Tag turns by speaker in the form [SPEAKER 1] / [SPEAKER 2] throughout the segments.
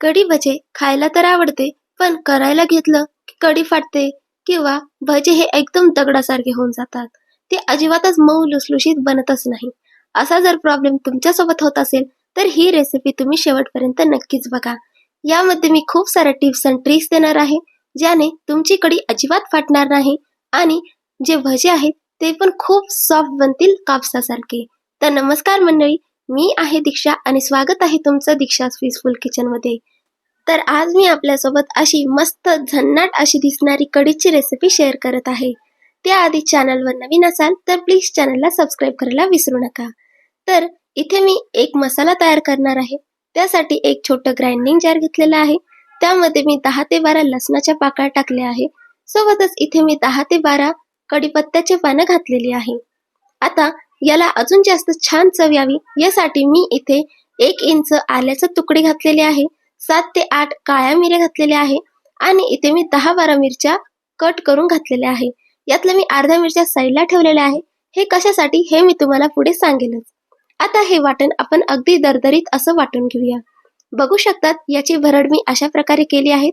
[SPEAKER 1] कढी भजे खायला तर आवडते पण करायला घेतलं की कढी फाटते किंवा भजे हे एकदम दगडासारखे होऊन जातात. ते अजिबातच मऊ लुसलुशीत बनतच नाही. असा जर प्रॉब्लेम तुमच्यासोबत होत असेल तर ही रेसिपी तुम्ही शेवटपर्यंत नक्कीच बघा. यामध्ये मी खूप साऱ्या टिप्स अँड ट्रिक्स देणार आहे ज्याने तुमची कढी अजिबात फाटणार नाही आणि जे भजे आहेत ते पण खूप सॉफ्ट बनतील कापसासारखे. तर नमस्कार मंडळी मी आहे दीक्षा आणि स्वागत आहे तुमचं दीक्षा पीसफुल किचनमध्ये. तर आज मी आपल्यासोबत अशी मस्त झन्नाट अशी दिसणारी कढीची रेसिपी शेअर करत आहे. त्याआधी चॅनलवर नवीन असाल तर प्लीज चॅनलला सबस्क्राईब करायला विसरू नका. तर इथे मी एक मसाला तयार करणार आहे. त्यासाठी एक छोटं ग्राइंडिंग जार घेतलेलं आहे. त्यामध्ये मी दहा ते बारा लसणाच्या पाकळ्या टाकल्या आहे. सोबतच इथे मी दहा ते बारा कडीपत्त्याचे पानं घातलेली आहे. आता याला अजून जास्त छान चव यावी. यासाठी मी इथे एक इंच आल्याचे तुकडे घातलेले आहे. सात ते आठ काळ्या मिऱ्या घातलेल्या आहे. आणि इथे मी दहा बारा मिरच्या कट करून घातलेल्या आहे. यातल्या मी अर्ध्या मिरच्या साईडला ठेवलेल्या आहे. हे कशासाठी हे मी तुम्हाला पुढे सांगेलच. आता हे वाटण आपण अगदी दरदरीत असं वाटून घेऊया. बघू शकतात याची भरड मी अशा प्रकारे केली आहे.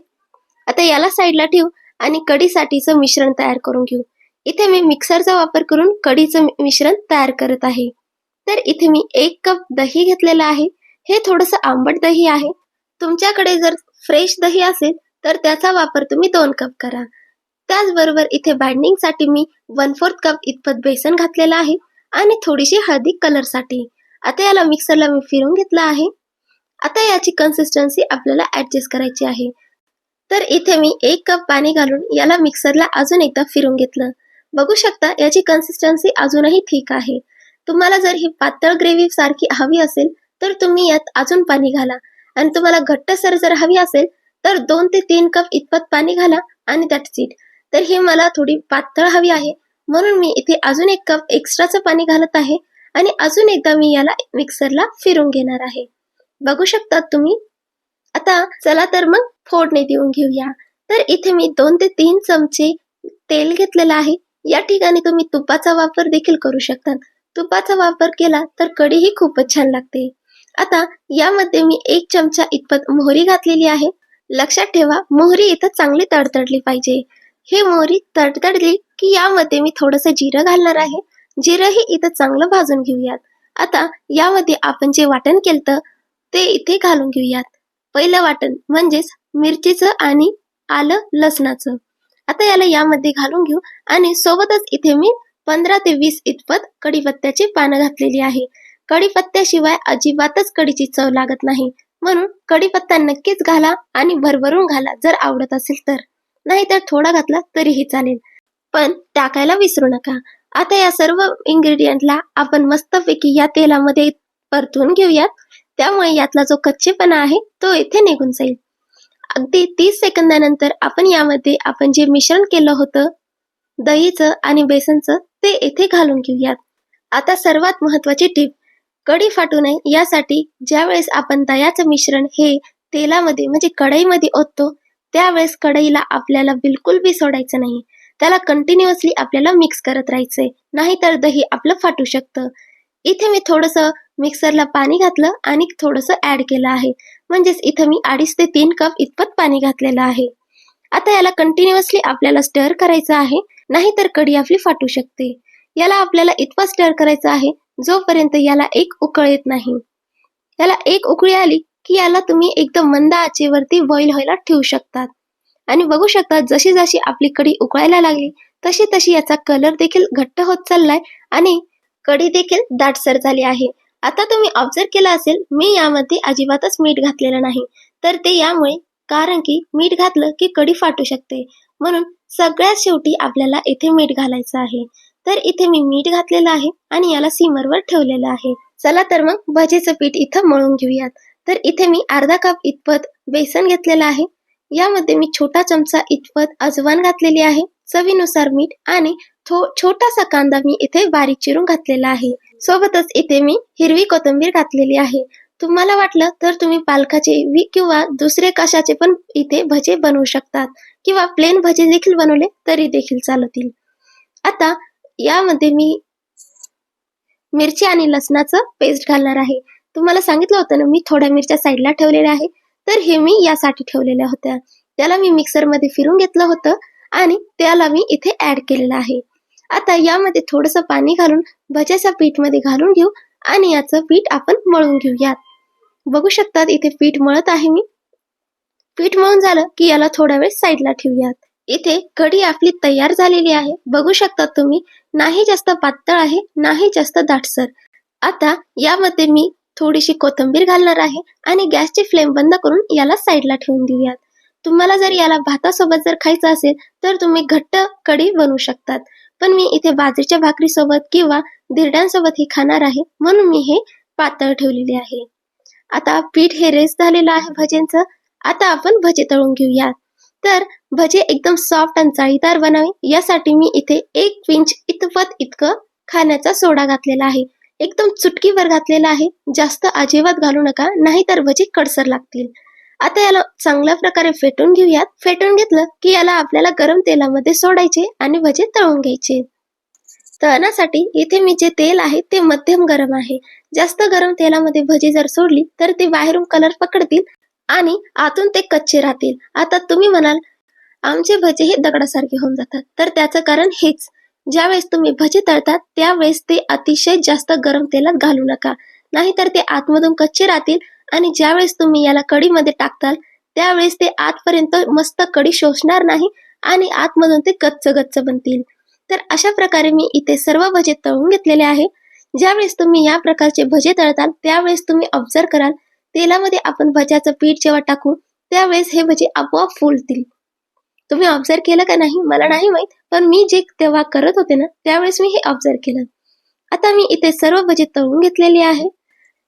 [SPEAKER 1] आता याला साईडला ठेवू आणि कडीसाठीचं मिश्रण तयार करून घेऊ. इथे मी मिक्सरचा वापर करून कढीचं मिश्रण तयार करत आहे. तर इथे मी एक कप दही घेतलेलं आहे. हे थोडंसं आंबट दही आहे. तुमच्याकडे जर फ्रेश दही असेल तर त्याचा वापर तुम्ही दोन कप करा. त्याचबरोबर इथे बाइंडिंगसाठी मी वन फोर्थ कप इतपत बेसन घातलेलं आहे आणि थोडीशी हळदी कलरसाठी. आता याला मिक्सरला मी फिरून घेतलं आहे. आता याची कन्सिस्टन्सी आपल्याला ऍडजस्ट करायची आहे. तर इथे मी एक कप पाणी घालून याला मिक्सरला अजून एकदा फिरून घेतलं. बघू शकता याची कन्सिस्टन्सी अजूनही ठीक आहे. तुम्हाला जर ही पातळ ग्रेव्ही सारखी हवी असेल तर तुम्ही यात अजून पाणी घाला. आणि तुम्हाला घट्टसर जर हवी असेल तर दोन ते तीन कप इतपत पाणी घाला आणि त्यात सीट तर ही मला थोडी पातळ हवी आहे. म्हणून मी इथे अजून एक कप एक्स्ट्राचं पाणी घालत आहे आणि अजून एकदा मी याला मिक्सरला फिरून घेणार आहे. बघू शकता तुम्ही. आता चला तर मग फोडणी देऊन घेऊया. तर इथे मी दोन ते तीन चमचे तेल घेतलेलं आहे. या ठिकाणी तुम्ही तुपाचा वापर देखील करू शकता. तुपाचा वापर केला तर कढी ही खूपच छान लागते. आता यामध्ये मी एक चमचा इतपत मोहरी घातलेली आहे. लक्षात ठेवा मोहरी इथं चांगली तडतडली पाहिजे. हे मोहरी तडतडली की यामध्ये मी थोडंसं जिरं घालणार आहे. जिरंही इथं चांगलं भाजून घेऊयात. आता यामध्ये आपण जे वाटण केलं ते इथे घालून घेऊयात. पहिलं वाटण म्हणजेच मिरचीचं आणि आलं लसणाचं. आता याला यामध्ये घालून घेऊ. आणि सोबतच इथे मी पंधरा ते वीस इतपत कढीपत्त्याची पानं घातलेली आहे. कढीपत्त्याशिवाय अजिबातच कढीची चव लागत नाही. म्हणून कढीपत्ता नक्कीच घाला आणि भरभरून घाला जर आवडत असेल तर. नाहीतर थोडा घातला तरीही चालेल. पण टाकायला विसरू नका. आता या सर्व इन्ग्रेडियंटला आपण मस्तपैकी या तेलामध्ये परतून घेऊयात. त्यामुळे यातला जो कच्चेपणा आहे तो इथे निघून जाईल. अगदी तीस सेकंदानंतर आपण यामध्ये आपण जे मिश्रण केलं होतं दहीचं आणि बेसनचं ते इथे घालून घेऊयात. आता सर्वात महत्वाची टीप कढी फाटू नये. यासाठी ज्यावेळेस आपण दह्याचं मिश्रण हे तेलामध्ये म्हणजे कढईमध्ये ओततो त्यावेळेस कढईला आपल्याला बिलकुल बी सोडायचं नाही. त्याला कंटिन्युअसली आपल्याला मिक्स करत राहायचंय. नाहीतर दही आपलं फाटू शकतं. इथे मी थोडंसं मिक्सरला पाणी घातलं आणि थोडंसं ऍड केलं आहे. म्हणजेच इथं मी अडीच ते तीन कप इतपत पाणी घातलेलं आहे. आता याला कंटिन्युअसली आपल्याला स्टर करायचं आहे. नाहीतर कढी आपली फाटू शकते. याला आपल्याला इतपत स्टर करायचं आहे जोपर्यंत याला एक उकळ येत नाही. याला एक उकळी आली की याला तुम्ही एकदम मंद आचेवरती बॉईल व्हायला ठेवू शकतात. आणि बघू शकता जशी जशी आपली कढी उकळायला लागली तशी तशी याचा कलर देखील घट्ट होत चाललाय आणि कढी देखील दाटसर झाली आहे. आता तुम्ही ऑब्झर्व केला असेल मी यामध्ये अजिबातच मीठ घातलेलं नाही. तर ते यामुळे कारण की मीठ घातलं की कढी फाटू शकते. म्हणून सगळ्यात शेवटी आपल्याला इथे मीठ घालायचं आहे. तर इथे मी मीठ घातलेलं आहे आणि याला सिमरवर ठेवलेलं आहे. चला तर मग भजीचं पीठ इथं मळून घेऊयात. तर इथे मी अर्धा कप इतपत बेसन घेतलेलं आहे. यामध्ये मी छोटा चमचा इतपत अजवान घातलेली आहे. चवीनुसार मीठ आणि थो छोटासा कांदा मी इथे बारीक चिरून घातलेला आहे. सोबतच इथे मी हिरवी कोथिंबीर घातलेली आहे. तुम्हाला वाटलं तर तुम्ही पालकाचे वी किंवा दुसरे कशाचे पण इथे भजे बनवू शकतात किंवा प्लेन भजे देखील बनवले तरी देखील चालतील. आता यामध्ये मी मिरची आणि लसणाचं पेस्ट घालणार आहे. तुम्हाला सांगितलं होतं ना मी थोड्या मिरच्या साईडला ठेवलेल्या आहे. तर हे मी यासाठी ठेवलेल्या होत्या. त्याला मी मिक्सरमध्ये फिरून घेतलं होतं आणि त्याला मी इथे ऍड केलेलं आहे. आता यामध्ये थोडंसं पाणी घालून भज्याच्या पीठमध्ये घालून घेऊ आणि याचं पीठ आपण मळून घेऊयात. बघू शकतात इथे पीठ मळत आहे मी. पीठ मळून झालं की याला थोडा वेळ साईडला ठेवूयात. इथे कढी आपली तयार झालेली आहे. बघू शकता तुम्ही नाही जास्त पातळ आहे नाही जास्त दाटसर. आता यामध्ये मी थोडीशी कोथिंबीर घालणार आहे आणि गॅसची फ्लेम बंद करून याला साईडला ठेवून देऊयात. तुम्हाला जर याला भातासोबत जर खायचं असेल तर तुम्ही घट्ट कढी बनवू शकतात. पण मी इथे बाजरीच्या भाकरीसोबत किंवा धिरड्यांसोबत हे खाणार आहे म्हणून मी हे पातळ ठेवलेले आहे. आता पीठ हे रेस झालेलं आहे भजेंचं. आता आपण भजे तळून घेऊयात तर भजे एकदम सॉफ्ट आणि जाळीदार बनावे. यासाठी मी इथे एक पिंच इतपत इतकं खाण्याचा सोडा घातलेला आहे. एकदम चुटकीवर घातलेला आहे. जास्त अजिबात घालू नका. नाहीतर भजे कडसर लागतील. आता याला चांगल्या प्रकारे फेटून घेऊयात. फेटून घेतलं की याला आपल्याला गरम तेलामध्ये सोडायचे आणि भजे तळून घ्यायचे. तळण्यासाठी इथे मी जे तेल आहे ते मध्यम गरम आहे. जास्त गरम तेलामध्ये भजी जर सोडली तर ते बाहेरून कलर पकडतील आणि आतून ते कच्चे राहतील. आता तुम्ही म्हणाल आमचे भजे हे दगडासारखे होऊन जातात. तर त्याचं कारण हेच. ज्यावेळेस तुम्ही भजे तळतात त्यावेळेस ते अतिशय जास्त गरम तेलात घालू नका. नाहीतर ते आतमधून कच्चे राहतील आणि ज्यावेळेस तुम्ही याला कडीमध्ये टाकताल त्यावेळेस ते आतपर्यंत मस्त कडी शोषणार नाही आणि आतमधून ते गच्च गच्च बनतील. तर अशा प्रकारे मी इथे सर्व भजे तळून घेतलेले आहे. ज्यावेळेस तुम्ही या प्रकारचे भजे तळताल त्यावेळेस तुम्ही ऑब्झर्व कराल तेलामध्ये आपण भज्याचं पीठ जेव्हा टाकू त्यावेळेस हे भजे आपोआप फुलतील. तुम्ही ऑब्झर्व केलं का नाही? मला नाही माहीत पण मी जे तेव्हा करत होते ना त्यावेळेस मी हे ऑब्झर्व केलं. आता मी इथे सर्व भजे तळून घेतलेले आहे.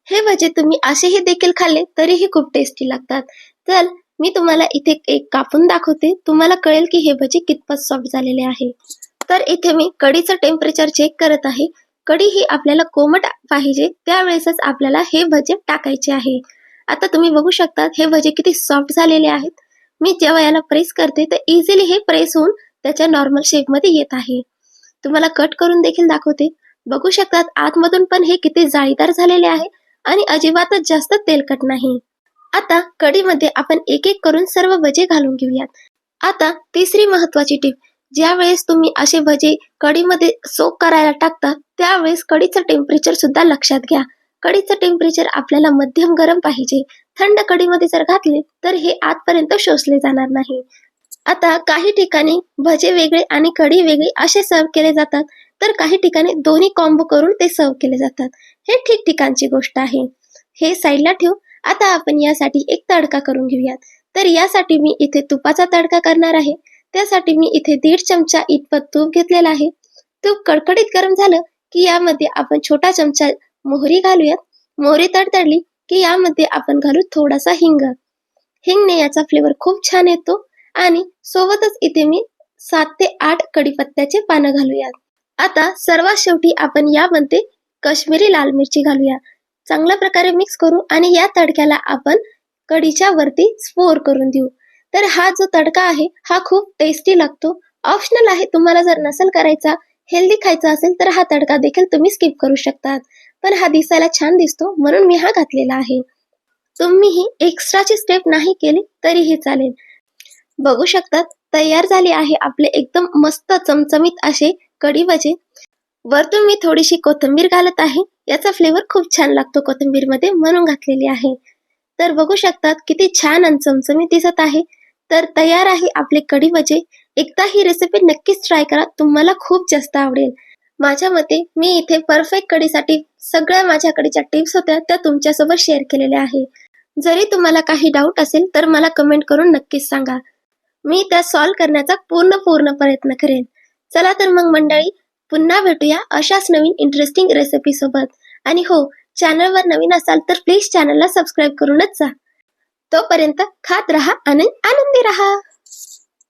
[SPEAKER 1] हे भजे तुम्ही असेही देखील खाल्ले तरीही खूप टेस्टी लागतात. तर मी तुम्हाला इथे एक कापून दाखवते. तुम्हाला कळेल की हे भजे कितपत सॉफ्ट झालेले आहे. तर इथे मी कढीचं टेम्परेचर चेक करत आहे. कढी ही आपल्याला कोमट पाहिजे त्यावेळेसच आपल्याला हे भजे टाकायचे आहे. आता तुम्ही बघू शकता हे भजे किती सॉफ्ट झालेले आहेत. मी जेव्हा याला प्रेस करते तर इझिली हे प्रेस होऊन त्याच्या नॉर्मल शेपमध्ये येत आहे. तुम्हाला कट करून देखील दाखवते. बघू शकतात आतमधून पण हे किती जाळीदार झालेले आहे. आणि अजिबातच जास्त तेलकट नाही. आता कढीमध्ये आपण एक एक करून सर्व भजे घालून घेऊयात. आता तिसरी महत्वाची टीप ज्या वेळेस तुम्ही असे भजे कढीमध्ये सोक करायला टाकता त्यावेळेस कढीचं टेम्परेचर सुद्धा लक्षात घ्या. कढीचं टेम्परेचर आपल्याला मध्यम गरम पाहिजे. थंड कढीमध्ये जर घातले तर हे आतपर्यंत शोषले जाणार नाही. आता काही ठिकाणी भजे वेगळे आणि कढी वेगळी असे सर्व केले जातात. तर काही ठिकाणी दोन्ही कॉम्बो करून ते सर्व केले जातात. हे ठिकठिकाणची गोष्ट आहे. हे साईडला ठेव. आता आपण यासाठी एक तडका करून घेऊयात. तर यासाठी मी इथे तुपाचा तडका करणार आहे. त्यासाठी मी इथे दीड चमचा इतपत तूप घेतलेला आहे. तूप कडकडीत गरम झालं की यामध्ये आपण छोटा चमचा मोहरी घालूयात. मोहरी तडतडली की यामध्ये आपण घालू थोडासा हिंग. हिंगने याचा फ्लेवर खूप छान येतो. आणि सोबतच इथे मी सात ते आठ कडीपत्त्याचे पानं घालूयात आता सर्वात शेवटी आपण यामध्ये कश्मीरी लाल मिरची घालूया. चांगल्या प्रकारे मिक्स करू आणि या तडक्याला आपण कढीच्या वरती स्पोर करून देऊ. तर हा जो तडका आहे हा खूप टेस्टी लागतो. ऑप्शनल आहे तुम्हाला जर नसेल करायचा हेल्दी खायचा असेल तर हा तडका देखील तुम्ही स्किप करू शकतात. पण हा दिसायला छान दिसतो म्हणून मी हा घातलेला आहे. तुम्ही ही एक्स्ट्राची स्टेप नाही केली तरीही चालेल. बघू शकतात. तयार झाले आहे आपले एकदम मस्त चमचमीत असे कढी भजे. वरतून मी थोडीशी कोथिंबीर घालत आहे. याचा फ्लेवर खूप छान लागतो कोथिंबीरमध्ये म्हणून घातलेली आहे. तर बघू शकतात किती छान आणि चमचमीत दिसत आहे. तर तयार आहे आपले कढी भजे. एकदा ही रेसिपी नक्कीच ट्राय करा. तुम्हाला खूप जास्त आवडेल. माझ्या मते मी इथे परफेक्ट कढीसाठी सगळ्या माझ्याकडीच्या टिप्स होत्या त्या तुमच्यासोबत शेअर केलेल्या आहे. जरी तुम्हाला काही डाऊट असेल तर मला कमेंट करून नक्कीच सांगा. मी त्या सॉल्व्ह करण्याचा पूर्ण पूर्ण प्रयत्न करेन. चला तर मग मंडळी पुन्हा भेटूया अशाच नवीन इंटरेस्टिंग रेसिपी सोबत. आणि हो चॅनलवर नवीन असाल तर प्लीज चॅनलला सबस्क्राईब करूनच जा. तोपर्यंत खात रहा आणि आनंदी रहा.